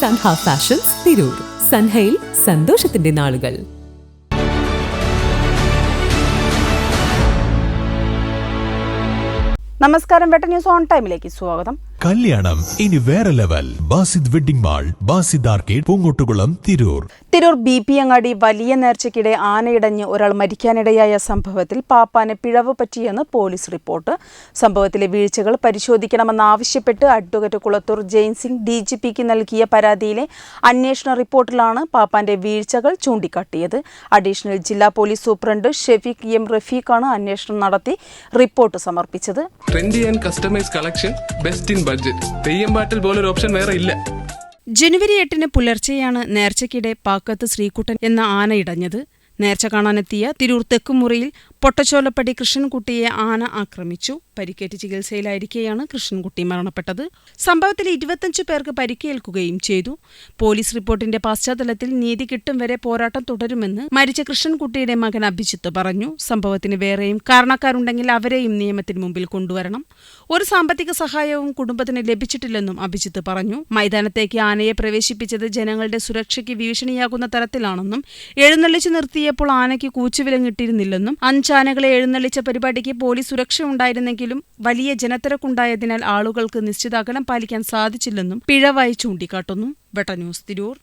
Sanha fashions Tirur സൻഹയിൽ സന്തോഷത്തിന്റെ നാളുകൾ നമസ്കാരം. വെട്ട ന്യൂസ് ഓൺ ടൈമിലേക്ക് സ്വാഗതം. കല്യാണം. ഇനി വേറെ level Basith wedding mall Basith arcade Poongottukulam Tirur. Tirur B P അങ്ങാടി വലിയ നേർച്ചയ്ക്കിടെ ആനയിടഞ്ഞ് ഒരാൾ മരിക്കാനിടയായ സംഭവത്തിൽ പാപ്പാന് പിഴവ് പറ്റിയെന്ന് പോലീസ് റിപ്പോർട്ട്. സംഭവത്തിലെ വീഴ്ചകൾ പരിശോധിക്കണമെന്നാവശ്യപ്പെട്ട് advocate Kulathur Jainsingh D G പിക്ക് നൽകിയ പരാതിയിലെ അന്വേഷണ റിപ്പോർട്ടിലാണ് പാപ്പാന്റെ വീഴ്ചകൾ ചൂണ്ടിക്കാട്ടിയത്. അഡീഷണൽ ജില്ലാ പോലീസ് സൂപ്രണ്ട് ഷെഫീഖ് എം റഫീഖാണ് അന്വേഷണം നടത്തി റിപ്പോർട്ട് സമർപ്പിച്ചത്. Trendy and customise collection best in budget Theyyam പാട്ടിൽ പോലൊരു ഓപ്ഷൻ വേറെ ഇല്ല. ജനുവരി എട്ടിന് പുലർച്ചെയാണ് നേർച്ചയ്ക്കിടെ പാക്കത്ത് ശ്രീകുട്ടൻ എന്ന ആന ഇടഞ്ഞത്. നേർച്ച കാണാനെത്തിയ തിരൂർ തെക്കുമുറിയിൽ പൊട്ടച്ചോലപ്പടി കൃഷ്ണൻകുട്ടിയെ ആന ആക്രമിച്ചു. പരിക്കേറ്റ് ചികിത്സയിലായിരിക്കെയാണ് കൃഷ്ണൻകുട്ടി മരണപ്പെട്ടത്. സംഭവത്തിൽ ഇരുപത്തഞ്ച് പേർക്ക് പരിക്കേൽക്കുകയും ചെയ്തു. പോലീസ് റിപ്പോർട്ടിന്റെ പശ്ചാത്തലത്തിൽ നീതി കിട്ടും വരെ പോരാട്ടം തുടരുമെന്ന് മരിച്ച കൃഷ്ണൻകുട്ടിയുടെ മകൻ അഭിജിത്ത് പറഞ്ഞു. സംഭവത്തിന് വേറെയും കാരണക്കാരുണ്ടെങ്കിൽ അവരെയും നിയമത്തിന് മുമ്പിൽ കൊണ്ടുവരണം. ഒരു സാമ്പത്തിക സഹായവും കുടുംബത്തിന് ലഭിച്ചിട്ടില്ലെന്നും അഭിജിത്ത് പറഞ്ഞു. മൈതാനത്തേക്ക് ആനയെ പ്രവേശിപ്പിച്ചത് ജനങ്ങളുടെ സുരക്ഷയ്ക്ക് ഭീഷണിയാകുന്ന തരത്തിലാണെന്നും എഴുന്നള്ളിച്ചു നിർത്തിയപ്പോൾ ആനയ്ക്ക് കൂച്ചുവിലങ്ങിട്ടിരുന്നില്ലെന്നും അഞ്ചാനകളെ എഴുന്നള്ളിച്ച പരിപാടിക്ക് പോലീസ് സുരക്ഷ ഉണ്ടായിരുന്നെങ്കിലും വലിയ ജനത്തിരക്കുണ്ടായതിനാൽ ആളുകൾക്ക് നിശ്ചിത അകലം പാലിക്കാൻ സാധിച്ചില്ലെന്നും പിഴവായി ചൂണ്ടിക്കാട്ടുന്നു. വെട്ട ന്യൂസ് തിരൂർ.